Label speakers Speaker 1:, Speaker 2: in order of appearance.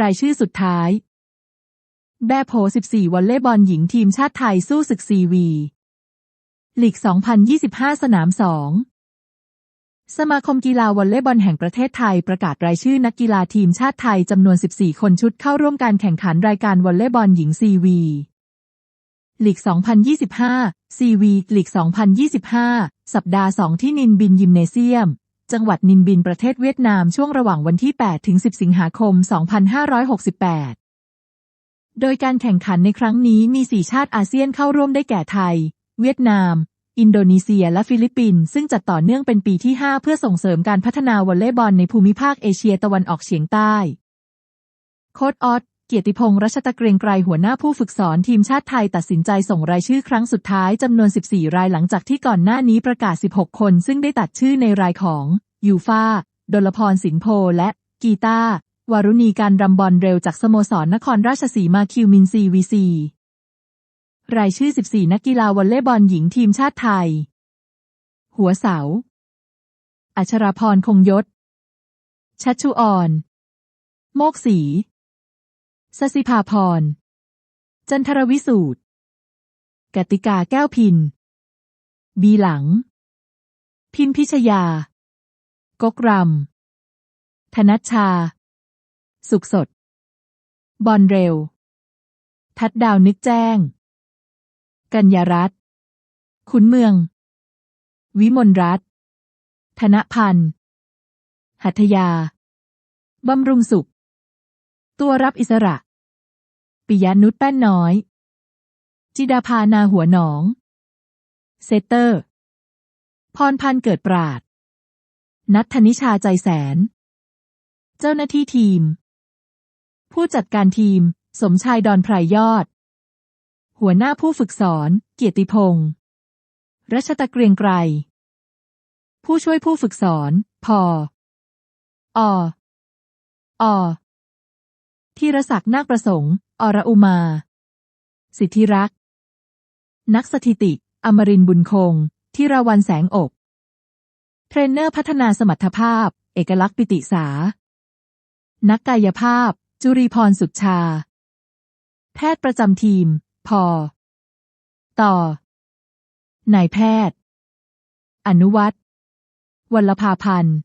Speaker 1: รายชื่อสุดท้าย แบโผ14 วอลเลย์บอลหญิงทีมชาติไทยสู้ศึกซีวีลีก 2025 สนาม 2 สมาคมกีฬาวอลเลย์บอลแห่งประเทศไทยประกาศรายชื่อนักกีฬาทีมชาติไทยจำนวน 14 คนชุดเข้าร่วมการแข่งขันรายการวอลเลย์บอลหญิงซีวีลีก 2025 ซีวีลีก 2025 สัปดาห์ 2 ที่นินบินยิมเนเซียม จังหวัดนินบินประเทศเวียดนามช่วงระหว่างวันที่ 8 ถึง 10 สิงหาคม 2568 โดยการแข่งขันในครั้งนี้มี 4 ชาติอาเซียนเข้าร่วมได้แก่ไทย เวียดนาม อินโดนีเซีย และฟิลิปปินส์ซึ่งจัดต่อเนื่องเป็นปีที่ 5 เพื่อส่งเสริมการพัฒนาวอลเลย์บอลในภูมิภาคเอเชียตะวันออกเฉียงใต้ โค้ดออสเกียรติพงษ์รัชตะเกรงไกรหัวหน้าผู้ฝึกสอนทีมชาติไทยตัดสินใจส่งรายชื่อครั้งสุดท้ายจำนวน 14 รายหลังจากที่ก่อนหน้านี้ประกาศ 16 คน ซึ่งได้ตัดชื่อในรายของ ยูฟาดลพรสินโพและกีตาวารุณีการรำบอลเร็วจากสโมสรนครราชสีมาคิวมินซีวีซีรายชื่อ 14 นักกีฬาวอลเลย์บอลหญิงทีมชาติไทย หัวเสา อัชราพรคงยศ ชัชชุออน โมกศรีสสิภาพร จันทรวิสูตรกติกาแก้วพิน บีหลัง พิมพิชยา กกรำธนัชชา สุขสด บอลเร็ว ทัดดาวนึกแจ้ง กัญญารัตน์ขุนเมือง วิมลรัตน์ธนพันธ์ หัตยา บำรุงสุข ตัวรับอิสระ ปิยานุชแป้นน้อย จิดาภานาหัวหนอง เซตเตอร์ พรพันธ์เกิดปราด นัทธนิชาใจแสน เจ้าหน้าที่ทีม ผู้จัดการทีม สมชายดอนไพรยอด หัวหน้าผู้ฝึกสอน เกียรติพงษ์รัชตะเกรียงไกร ผู้ช่วยผู้ฝึกสอน พอ อออธีรศักดิ์นาคประสงค์ อรอุมา สิทธิรักษ์ นักสถิติ อมรินบุญคง ธีราวันแสงอก เทรนเนอร์พัฒนาสมรรถภาพ เอกลักษณ์ปิติสา นักกายภาพ จุรีพรสุดชา แพทย์ประจำทีม พอ ต่อนายแพทย์ อนุวัตรวัลภาพันธ์